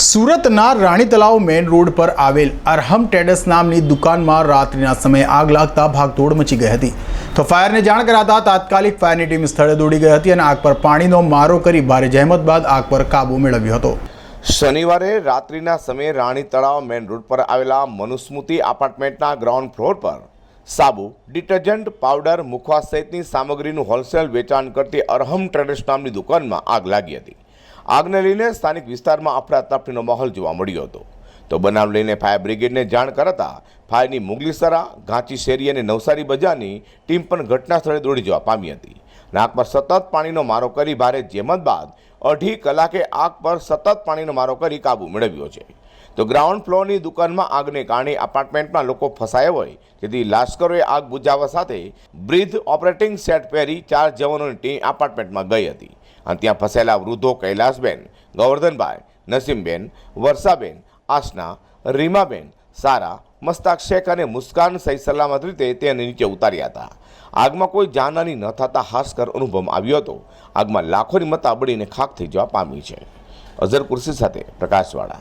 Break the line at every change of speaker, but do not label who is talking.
સુરતના રાણી તલાવ main road પર આવેલ અરહમ ટ્રેડર્સ નામની દુકાનમાં રાત્રિના સમયે આગ લાગતા ભાગદોડ મચી ગઈ હતી. તો ફાયરને જાણ કરાતા તાત્કાલિક ફાયરની ટીમ સ્થળે દોડી ગઈ હતી અને આગ પર પાણીનો મારો કરી ભારે જહેમત બાદ આગ પર કાબુ મેળવ્યો હતો.
શનિવારે રાત્રિના સમયે રાણી તળાવ મેઇન રોડ પર આવેલા મનુસ્મૃતિ એપાર્ટમેન્ટના ગ્રાઉન્ડ ફ્લોર પર સાબુ, ડિટર્જન્ટ પાવડર, મુખવાસ સહિતની સામગ્રીનું હોલસેલ વેચાણ કરતી અરહમ ટ્રેડર્સ નામની દુકાનમાં આગ લાગી હતી. આગને લઈને સ્થાનિક વિસ્તારમાં અફરાતફરીનો માહોલ જોવા મળ્યો હતો. તો બનાવ લઈને ફાયર બ્રિગેડને જાણ કરાતા ફાયરની મુગલીસરા ઘાંચી શેરી અને નવસારી બજારની ટીમ પણ ઘટના સ્થળે દોડી જવા પામી હતી. આગ પર સતત પાણીનો મારો કરી ભારે જેમત બાદ અઢી કલાકે આગ પર સતત પાણીનો મારો કરી કાબુ મેળવ્યો છે. તો ગ્રાઉન્ડ ફ્લોરની દુકાનમાં આગને કારણે એપાર્ટમેન્ટમાં લોકો ફસાયા હોય, જેથી લાશ્કરોએ આગ બુજાવવા સાથે બ્રિધ ઓપરેટિંગ સેટ પહેરી ચાર જવાનોની ટીમ એપાર્ટમેન્ટમાં ગઈ હતી. અને ત્યાં ફસાયેલા વૃદ્ધો કૈલાસબેન, ગોવર્ધનભાઈ, નસીમબેન, વર્ષાબેન આસના રીમાબેન, સારા, મસ્તાક શેખ અને મુસ્કાન સહી સલામત રીતે તેને નીચે ઉતાર્યા હતા. આગમાં કોઈ જાનહાની ન થતા હાસ્કર અનુભવ આવ્યો હતો. આગમાં લાખોની મતા બળીને ખાક થઈ જવા પામી છે. અઝર કુર્સી સાથે પ્રકાશવાળા